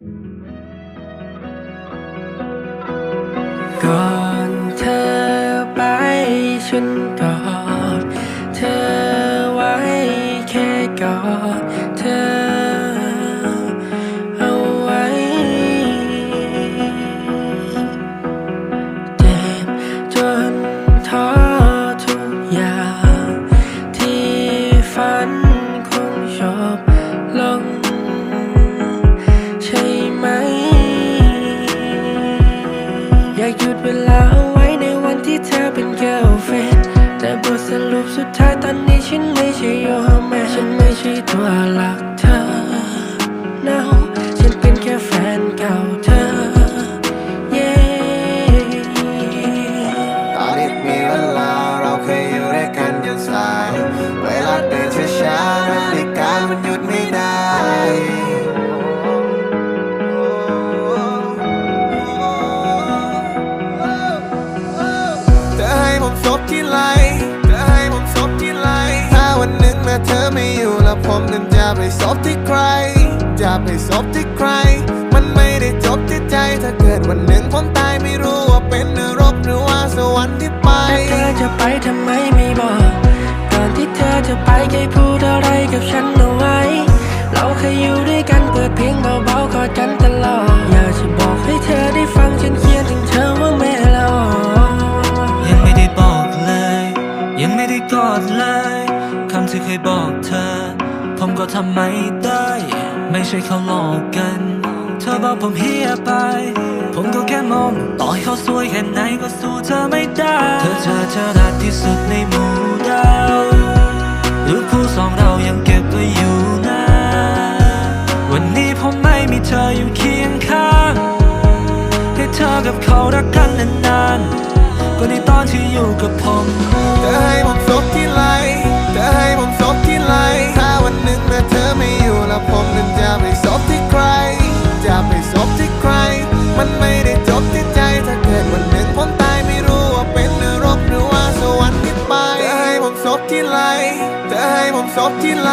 ก่ากหยุดเวลาเอาไว้ในวันที่เธอเป็น girlfriend แต่บทสรุปสุดท้ายตอนนี้ฉันไม่ใช่ your man ฉันไม่ใช่ตัวหลักเธอ Now. จะไปซบที่ใคร จะไปซบที่ใคร มันไม่ได้จบที่ใจ ถ้าเกิดวันหนึ่งผมตายไม่รู้ว่าเป็นนรกหรือว่าสวรรค์ที่ไปเธอจะไปทำไมไม่บอกก่อนที่เธอจะไปเคยพูดอะไรกับฉันเอาไว้ เราเคยอยู่ด้วยกันเปิดเพลงเบาๆกอดกันตลอดอยากจะบอกให้เธอได้ฟังฉันเขียนถึงเธอว่าแม่ละออยังไม่ได้บอกเลย ยังไม่ได้กอดเลยคำที่เคยบอกเธอ ผมก็ทำไม่ได้ ไม่ใช่เขาหลอกกัน เธอบอกผมเฮียไป ผมก็แค่มอง ต่อให้เขาสวยแค่ไหนก็สู้เธอไม่ได้ เธอเจอเธอรักที่สุดในหมู่ดาวรูปคู่สองเรายังเก็บไว้อยู่นะ วันนี้ผมไม่มีเธออยู่เคียงข้าง ให้เธอกับเขารักกันนานๆก็ในตอนที่อยู่กับผมเธอให้ผมซบที่ จบที่ไหล